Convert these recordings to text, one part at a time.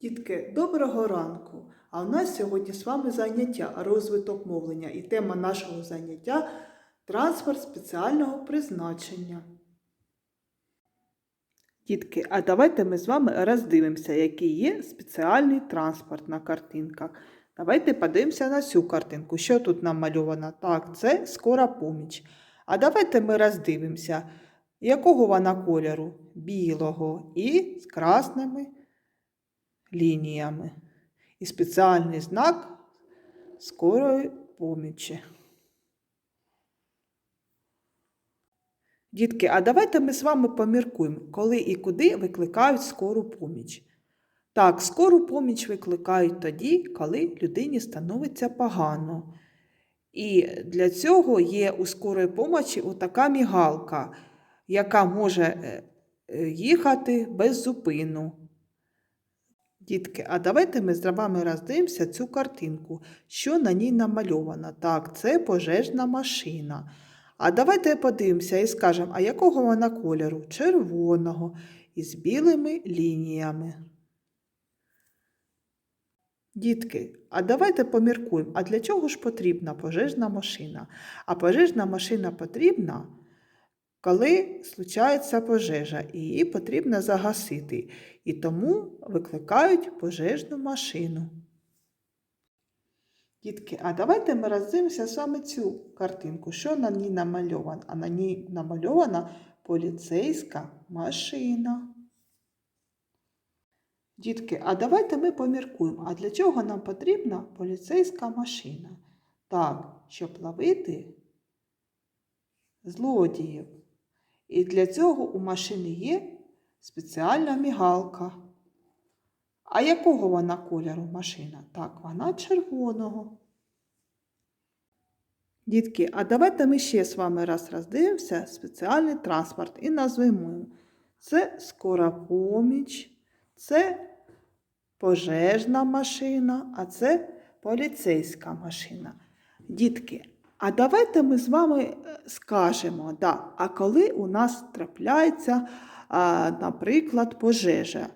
Дітки, доброго ранку! А у нас сьогодні з вами заняття розвиток мовлення і тема нашого заняття транспорт спеціального призначення. Дітки, а давайте ми з вами роздивимося, який є спеціальний транспорт на картинках. Давайте подивимося на цю картинку. Що тут намальовано? Так, це скора поміч. А давайте ми роздивимося, якого вона кольору? Білого і з красними лініями. І спеціальний знак скорої помічі. Дітки, а давайте ми з вами поміркуємо, коли і куди викликають скору поміч. Так, скору поміч викликають тоді, коли людині становиться погано. І для цього є у скорої помочі така мігалка, яка може е, е, їхати без зупину. Дітки, а давайте ми з вами роздивимося цю картинку, що на ній намальовано. Так, це пожежна машина. А давайте подивимося і скажемо, а якого вона кольору? Червоного із білими лініями. Дітки, а давайте поміркуємо, а для чого ж потрібна пожежна машина? А пожежна машина потрібна, коли случається пожежа, і її потрібно загасити. І тому викликають пожежну машину. Дітки, а давайте ми роздивимося саме цю картинку. Що на ній намальовано? А на ній намальована поліцейська машина. Дітки, а давайте ми поміркуємо, а для чого нам потрібна поліцейська машина? Так, щоб ловити злодіїв. І для цього у машини є спеціальна мігалка. А якого вона кольору машина? Так, вона червоного. Дітки, а давайте ми ще з вами раз роздивимося спеціальний транспорт і назвемо. Це скора поміч, це пожежна машина, а це поліцейська машина. Дітки, а давайте ми з вами е, скажемо, да, а коли у нас трапляється, а, наприклад, пожежа,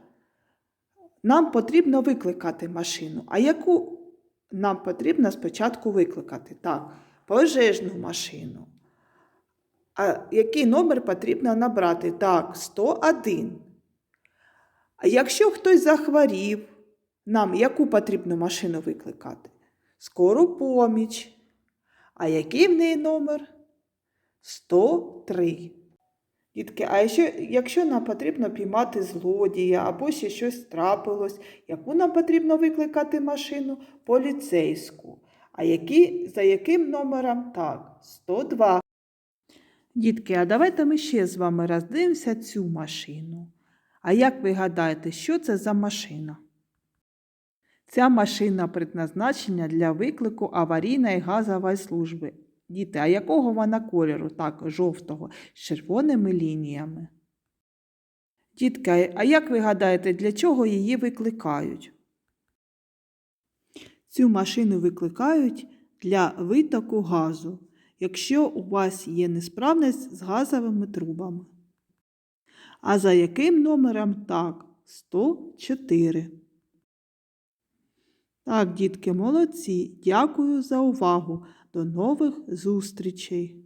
нам потрібно викликати машину. А яку нам потрібно спочатку викликати? Так, пожежну машину. А який номер потрібно набрати? Так, 101. А якщо хтось захворів, нам яку потрібно машину викликати? Скору поміч. А який в неї номер? 103. Дітки, а якщо, якщо нам потрібно піймати злодія або ще щось трапилось, яку нам потрібно викликати машину? Поліцейську. А які, за яким номером? Так, 102. Дітки, а давайте ми ще з вами роздивимося цю машину. А як ви гадаєте, що це за машина? Ця машина предназначена для виклику аварійної газової служби. Діти, а якого вона кольору? Так, жовтого, з червоними лініями. Дітки, а як ви гадаєте, для чого її викликають? Цю машину викликають для витоку газу, якщо у вас є несправність з газовими трубами. А за яким номером? Так, 104. Так, дітки, молодці! Дякую за увагу! До нових зустрічей!